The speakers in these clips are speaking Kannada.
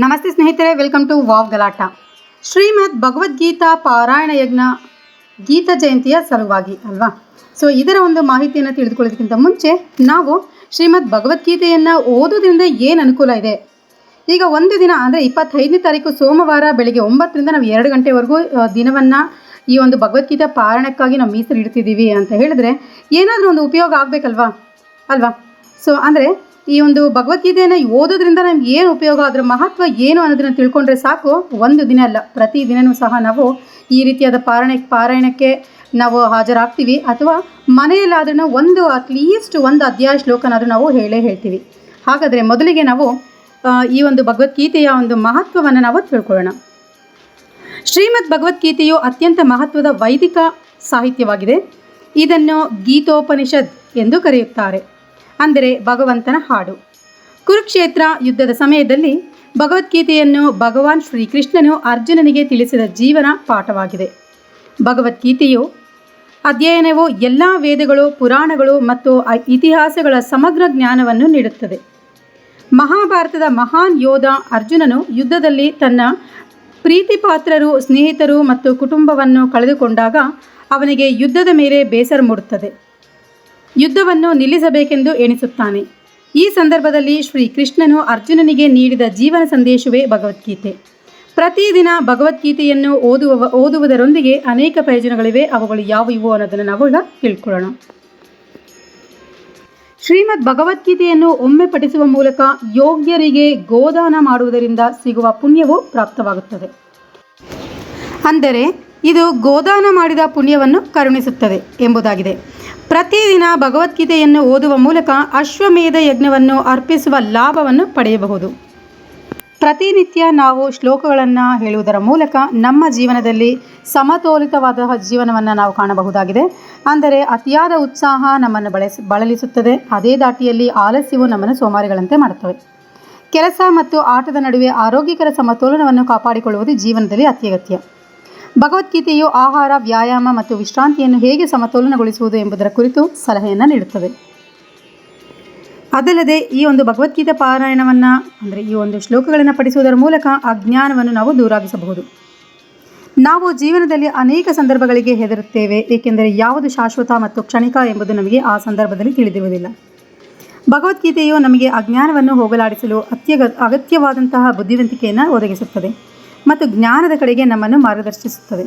ನಮಸ್ತೆ ಸ್ನೇಹಿತರೆ welcome to wow Galata. Shrimad Bhagavadgita ಪಾರಾಯಣ ಯಜ್ಞ ಗೀತ ಜಯಂತಿಯ ಸಲುವಾಗಿ ಅಲ್ವಾ? ಸೊ ಇದರ ಒಂದು ಮಾಹಿತಿಯನ್ನು ತಿಳಿದುಕೊಳ್ಳೋದಕ್ಕಿಂತ ಮುಂಚೆ ನಾವು ಶ್ರೀಮದ್ ಭಗವದ್ಗೀತೆಯನ್ನು ಓದೋದ್ರಿಂದ ಏನು ಅನುಕೂಲ ಇದೆ? ಈಗ ಒಂದು ದಿನ, ಅಂದರೆ ಇಪ್ಪತ್ತೈದನೇ ತಾರೀಕು ಸೋಮವಾರ ಬೆಳಗ್ಗೆ ಒಂಬತ್ತರಿಂದ ನಾವು ಎರಡು ಗಂಟೆವರೆಗೂ ದಿನವನ್ನು ಈ ಒಂದು ಭಗವದ್ಗೀತಾ ಪಾರಾಯಣಕ್ಕಾಗಿ ನಾವು ಮೀಸಲಿಡ್ತಿದ್ದೀವಿ ಅಂತ ಹೇಳಿದ್ರೆ ಏನಾದರೂ ಒಂದು ಉಪಯೋಗ ಆಗಬೇಕಲ್ವಾ? ಅಲ್ವಾ? ಸೊ ಅಂದರೆ ಈ ಒಂದು ಭಗವದ್ಗೀತೆಯನ್ನು ಓದೋದ್ರಿಂದ ನಮ್ಗೆ ಏನು ಉಪಯೋಗ, ಅದರ ಮಹತ್ವ ಏನು ಅನ್ನೋದನ್ನು ತಿಳ್ಕೊಂಡ್ರೆ ಸಾಕು. ಒಂದು ದಿನ ಅಲ್ಲ, ಪ್ರತಿ ದಿನವೂ ಸಹ ನಾವು ಈ ರೀತಿಯಾದ ಪಾರಾಯಣ ಪಾರಾಯಣಕ್ಕೆ ನಾವು ಹಾಜರಾಗ್ತೀವಿ. ಅಥವಾ ಮನೆಯಲ್ಲಾದ್ರೂ ಒಂದು ಅಟ್ಲೀಸ್ಟ್ ಒಂದು ಅಧ್ಯಾಯ ಶ್ಲೋಕನಾದರೂ ನಾವು ಹೇಳೇ ಹೇಳ್ತೀವಿ. ಹಾಗಾದರೆ ಮೊದಲಿಗೆ ನಾವು ಈ ಒಂದು ಭಗವದ್ಗೀತೆಯ ಒಂದು ಮಹತ್ವವನ್ನು ನಾವು ತಿಳ್ಕೊಳ್ಳೋಣ. ಶ್ರೀಮದ್ ಭಗವದ್ಗೀತೆಯು ಅತ್ಯಂತ ಮಹತ್ವದ ವೈದಿಕ ಸಾಹಿತ್ಯವಾಗಿದೆ. ಇದನ್ನು ಗೀತೋಪನಿಷದ್ ಎಂದು ಕರೆಯುತ್ತಾರೆ. ಅಂದರೆ ಭಗವಂತನ ಹಾಡು. ಕುರುಕ್ಷೇತ್ರ ಯುದ್ಧದ ಸಮಯದಲ್ಲಿ ಭಗವದ್ಗೀತೆಯನ್ನು ಭಗವಾನ್ ಶ್ರೀಕೃಷ್ಣನು ಅರ್ಜುನನಿಗೆ ತಿಳಿಸಿದ ಜೀವನ ಪಾಠವಾಗಿದೆ. ಭಗವದ್ಗೀತೆಯು ಅಧ್ಯಯನವು ಎಲ್ಲ ವೇದಗಳು, ಪುರಾಣಗಳು ಮತ್ತು ಇತಿಹಾಸಗಳ ಸಮಗ್ರ ಜ್ಞಾನವನ್ನು ನೀಡುತ್ತದೆ. ಮಹಾಭಾರತದ ಮಹಾನ್ ಯೋಧ ಅರ್ಜುನನು ಯುದ್ಧದಲ್ಲಿ ತನ್ನ ಪ್ರೀತಿಪಾತ್ರರು, ಸ್ನೇಹಿತರು ಮತ್ತು ಕುಟುಂಬವನ್ನು ಕಳೆದುಕೊಂಡಾಗ ಅವನಿಗೆ ಯುದ್ಧದ ಮೇಲೆ ಬೇಸರ ಮೂಡುತ್ತದೆ. ಯುದ್ಧವನ್ನು ನಿಲ್ಲಿಸಬೇಕೆಂದು ಎಣಿಸುತ್ತಾನೆ. ಈ ಸಂದರ್ಭದಲ್ಲಿ ಶ್ರೀ ಕೃಷ್ಣನು ಅರ್ಜುನನಿಗೆ ನೀಡಿದ ಜೀವನ ಸಂದೇಶವೇ ಭಗವದ್ಗೀತೆ. ಪ್ರತಿದಿನ ಭಗವದ್ಗೀತೆಯನ್ನು ಓದುವ, ಓದುವುದರೊಂದಿಗೆ ಅನೇಕ ಪ್ರಯೋಜನಗಳಿವೆ. ಅವುಗಳು ಯಾವುವು ಅನ್ನೋದನ್ನು ನಾವು ಈಗ ತಿಳ್ಕೊಳ್ಳೋಣ. ಶ್ರೀಮದ್ ಭಗವದ್ಗೀತೆಯನ್ನು ಒಮ್ಮೆ ಪಠಿಸುವ ಮೂಲಕ ಯೋಗ್ಯರಿಗೆ ಗೋದಾನ ಮಾಡುವುದರಿಂದ ಸಿಗುವ ಪುಣ್ಯವು ಪ್ರಾಪ್ತವಾಗುತ್ತದೆ. ಅಂದರೆ ಇದು ಗೋದಾನ ಮಾಡಿದ ಪುಣ್ಯವನ್ನು ಕರುಣಿಸುತ್ತದೆ ಎಂಬುದಾಗಿದೆ. ಪ್ರತಿದಿನ ಭಗವದ್ಗೀತೆಯನ್ನು ಓದುವ ಮೂಲಕ ಅಶ್ವಮೇಧ ಯಜ್ಞವನ್ನು ಅರ್ಪಿಸುವ ಲಾಭವನ್ನು ಪಡೆಯಬಹುದು. ಪ್ರತಿನಿತ್ಯ ನಾವು ಶ್ಲೋಕಗಳನ್ನು ಹೇಳುವುದರ ಮೂಲಕ ನಮ್ಮ ಜೀವನದಲ್ಲಿ ಸಮತೋಲಿತವಾದ ಜೀವನವನ್ನು ನಾವು ಕಾಣಬಹುದಾಗಿದೆ. ಅಂದರೆ ಅತಿಯಾದ ಉತ್ಸಾಹ ನಮ್ಮನ್ನು ಬಳಸಿ, ಬಳಲಿಸುತ್ತದೆ. ಅದೇ ದಾಟಿಯಲ್ಲಿ ಆಲಸ್ಯವು ನಮ್ಮನ್ನು ಸೋಮಾರಿಗಳಂತೆ ಮಾಡುತ್ತವೆ. ಕೆಲಸ ಮತ್ತು ಆಟದ ನಡುವೆ ಆರೋಗ್ಯಕರ ಸಮತೋಲನವನ್ನು ಕಾಪಾಡಿಕೊಳ್ಳುವುದು ಜೀವನದಲ್ಲಿ ಅತ್ಯಗತ್ಯ. ಭಗವದ್ಗೀತೆಯು ಆಹಾರ, ವ್ಯಾಯಾಮ ಮತ್ತು ವಿಶ್ರಾಂತಿಯನ್ನು ಹೇಗೆ ಸಮತೋಲನಗೊಳಿಸುವುದು ಎಂಬುದರ ಕುರಿತು ಸಲಹೆಯನ್ನು ನೀಡುತ್ತದೆ. ಅದಲ್ಲದೆ ಈ ಒಂದು ಭಗವದ್ಗೀತೆ ಪಾರಾಯಣವನ್ನು, ಅಂದರೆ ಈ ಒಂದು ಶ್ಲೋಕಗಳನ್ನು ಪಠಿಸುವುದರ ಮೂಲಕ ಅಜ್ಞಾನವನ್ನು ನಾವು ದೂರಾಗಿಸಬಹುದು. ನಾವು ಜೀವನದಲ್ಲಿ ಅನೇಕ ಸಂದರ್ಭಗಳಿಗೆ ಹೆದರುತ್ತೇವೆ, ಏಕೆಂದರೆ ಯಾವುದು ಶಾಶ್ವತ ಮತ್ತು ಕ್ಷಣಿಕ ಎಂಬುದು ನಮಗೆ ಆ ಸಂದರ್ಭದಲ್ಲಿ ತಿಳಿದಿರುವುದಿಲ್ಲ. ಭಗವದ್ಗೀತೆಯು ನಮಗೆ ಅಜ್ಞಾನವನ್ನು ಹೋಗಲಾಡಿಸಲು ಅತ್ಯಗ, ಅಗತ್ಯವಾದಂತಹ ಬುದ್ಧಿವಂತಿಕೆಯನ್ನು ಒದಗಿಸುತ್ತದೆ. ಮತ್ತು ಜ್ಞಾನದ ಕಡೆಗೆ ನಮ್ಮನ್ನು ಮಾರ್ಗದರ್ಶಿಸುತ್ತದೆ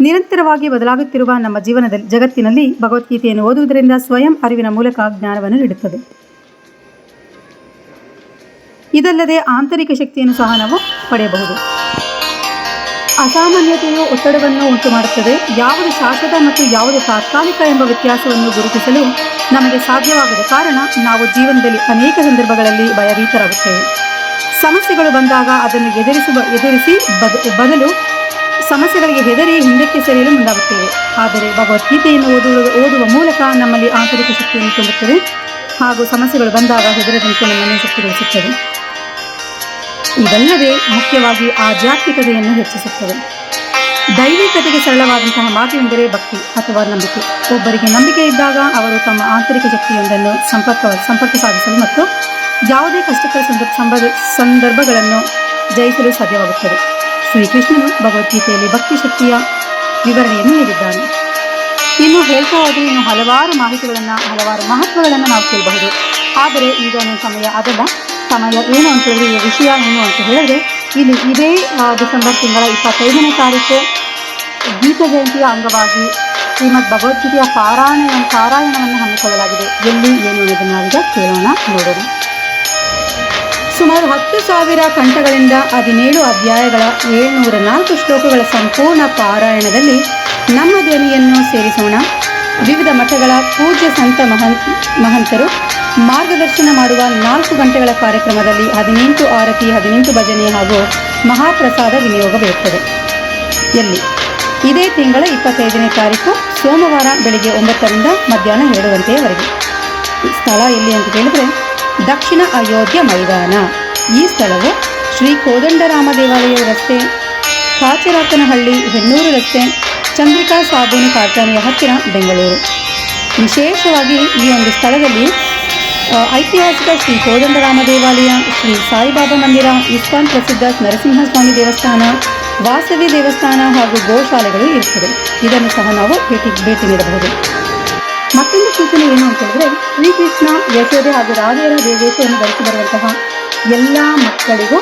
ನಿರಂತರವಾಗಿ ಬದಲಾಗುತ್ತಿರುವ ನಮ್ಮ ಜೀವನದಲ್ಲಿ ಜಗತ್ತಿನಲ್ಲಿ ಭಗವದ್ಗೀತೆಯನ್ನು ಓದುವುದರಿಂದ ಸ್ವಯಂ ಅರಿವಿನ ಮೂಲಕ ಜ್ಞಾನವನ್ನು ನೀಡುತ್ತದೆ. ಇದಲ್ಲದೆ ಆಂತರಿಕ ಶಕ್ತಿಯನ್ನು ಸಹ ನಾವು ಪಡೆಯಬಹುದು. ಅಸಾಮಾನ್ಯತೆಯು ಒತ್ತಡವನ್ನು ಉಂಟು ಮಾಡುತ್ತದೆ ಯಾವುದು ಶಾಶ್ವತ ಮತ್ತು ಯಾವುದು ತಾತ್ಕಾಲಿಕ ಎಂಬ ವ್ಯತ್ಯಾಸವನ್ನು ಗುರುತಿಸಲು ನಮಗೆ ಸಾಧ್ಯವಾಗದ ಕಾರಣ ನಾವು ಜೀವನದಲ್ಲಿ ಅನೇಕ ಸಂದರ್ಭಗಳಲ್ಲಿ ಭಯಭೀತರಾಗುತ್ತೇವೆ. ಸಮಸ್ಯೆಗಳು ಬಂದಾಗ ಅದನ್ನು ಎದುರಿಸುವ, ಎದುರಿಸಿ ಬದ, ಬದಲು ಸಮಸ್ಯೆಗಳಿಗೆ ಹೆದರಿ ಹಿಂದಕ್ಕೆ ಸರಿಯಲು ಮುಂದಾಗುತ್ತೇವೆ. ಆದರೆ ಭಗವದ್ಗೀತೆಯನ್ನು ಓದುವ ಓದುವ ಮೂಲಕ ನಮ್ಮಲ್ಲಿ ಆಂತರಿಕ ಶಕ್ತಿಯನ್ನು ತುಂಬುತ್ತದೆ ಹಾಗೂ ಸಮಸ್ಯೆಗಳು ಬಂದಾಗ ಹೆದರದಂತೆ ನಮ್ಮನ್ನು ಶಕ್ತಿಗೊಳಿಸುತ್ತದೆ. ಇದಲ್ಲದೆ ಮುಖ್ಯವಾಗಿ ಆಧ್ಯಾತ್ಮಿಕತೆಯನ್ನು ಹೆಚ್ಚಿಸುತ್ತದೆ. ದೈವಿಕತೆಗೆ ಸರಳವಾದಂತಹ ಮಾರ್ಗವೆಂದರೆ ಭಕ್ತಿ ಅಥವಾ ನಂಬಿಕೆ. ಒಬ್ಬರಿಗೆ ನಂಬಿಕೆ ಇದ್ದಾಗ ಅವರು ತಮ್ಮ ಆಂತರಿಕ ಶಕ್ತಿಯೊಂದನ್ನು ಸಂಪರ್ಕ ಸಂಪರ್ಕ ಸಾಧಿಸಲು ಮತ್ತು ಯಾವುದೇ ಕಷ್ಟಕರ ಸಂದರ್ಭ ಸಂದರ್ಭಗಳನ್ನು ಜಯಿಸಲು ಸಾಧ್ಯವಾಗುತ್ತದೆ. ಶ್ರೀಕೃಷ್ಣನು ಭಗವದ್ಗೀತೆಯಲ್ಲಿ ಭಕ್ತಿ ಶಕ್ತಿಯ ವಿವರಣೆಯನ್ನು ನೀಡಿದ್ದಾನೆ. ಇನ್ನು ಹೇಳ್ತಾ ಹೋದರೆ ಇನ್ನು ಹಲವಾರು ಮಾಹಿತಿಗಳನ್ನು, ಹಲವಾರು ಮಹತ್ವಗಳನ್ನು ನಾವು ಕೇಳಬಹುದು. ಆದರೆ ಈಗ ಸಮಯ ಅದಲ್ಲ ಸಮಯ ಏನು ಅಂತ ಹೇಳಿ ಈ ವಿಷಯ ಏನು ಅಂತ ಹೇಳಿದ್ರೆ, ಇಲ್ಲಿ ಇದೇ ಡಿಸೆಂಬರ್ ತಿಂಗಳ ಇಪ್ಪತ್ತೈದನೇ ತಾರೀಕು ಗೀತ ಜಯಂತಿಯ ಅಂಗವಾಗಿ ಶ್ರೀಮದ್ ಭಗವದ್ಗೀತೆಯ ಪಾರಾಯಣ ಪಾರಾಯಣವನ್ನು ಹಮ್ಮಿಕೊಳ್ಳಲಾಗಿದೆ. ಎಲ್ಲಿ ಏನು ಅನ್ನೋದನ್ನು ಈಗ ಕೇಳೋಣ, ನೋಡೋಣ. ಸುಮಾರು ಹತ್ತು ಸಾವಿರ ಕಂಠಗಳಿಂದ ಹದಿನೇಳು ಅಧ್ಯಾಯಗಳ ಏಳ್ನೂರ ನಾಲ್ಕು ಶ್ಲೋಕಗಳ ಸಂಪೂರ್ಣ ಪಾರಾಯಣದಲ್ಲಿ ನಮ್ಮ ಧ್ವನಿಯನ್ನು ಸೇರಿಸೋಣ. ವಿವಿಧ ಮಠಗಳ ಪೂಜ್ಯ ಸಂತ ಮಹನ್, ಮಹಂತರು ಮಾರ್ಗದರ್ಶನ ಮಾಡುವ ನಾಲ್ಕು ಗಂಟೆಗಳ ಕಾರ್ಯಕ್ರಮದಲ್ಲಿ ಹದಿನೆಂಟು ಆರತಿ, ಹದಿನೆಂಟು ಭಜನೆ ಹಾಗೂ ಮಹಾಪ್ರಸಾದ ವಿನಿಯೋಗವಿರುತ್ತದೆ. ಎಲ್ಲಿ? ಇದೇ ತಿಂಗಳ ಇಪ್ಪತ್ತೈದನೇ ತಾರೀಕು ಸೋಮವಾರ ಬೆಳಿಗ್ಗೆ ಒಂಬತ್ತರಿಂದ ಮಧ್ಯಾಹ್ನ ಎರಡು ಗಂಟೆಯವರೆಗೆ ಸ್ಥಳ ಎಲ್ಲಿ ಅಂತ ಕೇಳಿದ್ರೆ ದಕ್ಷಿಣ ಅಯೋಧ್ಯ ಮೈದಾನ. ಈ ಸ್ಥಳವು ಶ್ರೀ ಕೋದಂಡರಾಮ ದೇವಾಲಯ ರಸ್ತೆ ಕಾಚರಾಕನಹಳ್ಳಿ ಹೆಣ್ಣೂರು ರಸ್ತೆ, ಚಂದ್ರಿಕಾ ಸಾಬೂನು ಕಾರ್ಖಾನೆಯ ಹತ್ತಿರ ಬೆಂಗಳೂರು. ವಿಶೇಷವಾಗಿ ಈ ಒಂದು ಸ್ಥಳದಲ್ಲಿ ಐತಿಹಾಸಿಕ ಶ್ರೀ ಕೋದಂಡರಾಮ ದೇವಾಲಯ, ಶ್ರೀ ಸಾಯಿಬಾಬಾ ಮಂದಿರ, ಇಸ್ಕಾನ್ ಪ್ರಸಿದ್ಧ ನರಸಿಂಹಸ್ವಾಮಿ ದೇವಸ್ಥಾನ, ವಾಸವಿ ದೇವಸ್ಥಾನ ಹಾಗೂ ಗೋಶಾಲೆಗಳು ಇರುತ್ತದೆ ಇದನ್ನು ಸಹ ನಾವು ಭೇಟಿ ಭೇಟಿ ನೀಡಬಹುದು. ಸೂಚನೆ ಏನು ಅಂತ ಹೇಳಿದ್ರೆ, ಶ್ರೀಕೃಷ್ಣ ಯಶೋದೆ ಹಾಗೂ ರಾಧೆಯರ ದೇವೇಶವನ್ನು ಧರಿಸಿ ಬರುವಂತಹ ಎಲ್ಲ ಮಕ್ಕಳಿಗೂ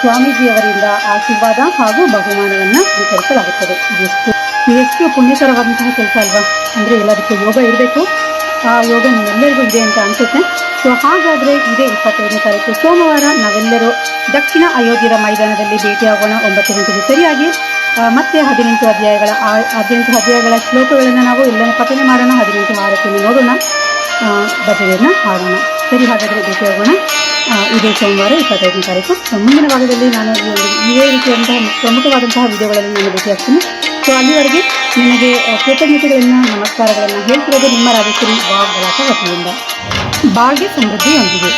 ಸ್ವಾಮೀಜಿಯವರಿಂದ ಆಶೀರ್ವಾದ ಹಾಗೂ ಬಹುಮಾನವನ್ನು ವಿತರಿಸಲಾಗುತ್ತದೆ ಎಷ್ಟು ಎಷ್ಟು ಪುಣ್ಯಕರವಾದಂತಹ ಕೆಲಸ ಅಲ್ವಾ? ಅಂದರೆ ಎಲ್ಲದಕ್ಕೂ ಯೋಗ ಇರಬೇಕು. ಆ ಯೋಗ ನಿಮ್ಮೆಲ್ಲರಿಗೂ ಇದೆ ಅಂತ ಅನಿಸುತ್ತೆ. ಸೊ ಹಾಗಾದರೆ ಇದೇ ಇಪ್ಪತ್ತೈದನೇ ತಾರೀಕು ಸೋಮವಾರ ನಾವೆಲ್ಲರೂ ದಕ್ಷಿಣ ಅಯೋಧ್ಯೆಯ ಮೈದಾನದಲ್ಲಿ ಭೇಟಿಯಾಗೋಣ ಒಂಬತ್ತು ಗಂಟೆಗೆ ಸರಿಯಾಗಿ ಮತ್ತೆ ಹದಿನೆಂಟು ಅಧ್ಯಾಯಗಳ ಹದಿನೆಂಟು ಅಧ್ಯಾಯಗಳ ಶ್ಲೋಕಗಳನ್ನು ನಾವು ಎಲ್ಲನೂ ಪಠನೆ ಮಾಡೋಣ, ಹದಿನೆಂಟು ಆರತಿಯನ್ನು ನೋಡೋಣ ಭಜನೆಯನ್ನು ಹಾಡೋಣ. ಸರಿ ಹಾಗಾದರೆ ಭೇಟಿ ಹೋಗೋಣ. ಇದೇ ಸೋಮವಾರ ಇಪ್ಪತ್ತೈದನೇ ತಾರೀಕು. ಮುಂದಿನ ಭಾಗದಲ್ಲಿ ನಾನು ಇದೇ ರೀತಿಯಾದಂತಹ ಪ್ರಮುಖವಾದಂತಹ ವಿಡಿಯೋಗಳಲ್ಲಿ ನಾನು ಭೇಟಿಯಾಗ್ತೀನಿ ಸೊ, ಅಲ್ಲಿವರೆಗೆ ನಿಮಗೆ ಕೃತಜ್ಞತೆಗಳನ್ನು, ನಮಸ್ಕಾರಗಳನ್ನು ಹೇಳ್ತಿರೋದು ನಿಮ್ಮ ರಾಜೇಶ್ವರಿ ವಾಗ್ಗಳಾಟ ವತಿಯಿಂದ. ಭಾಗ್ಯ ಸಮೃದ್ಧಿಯೊಂದಿಗೆ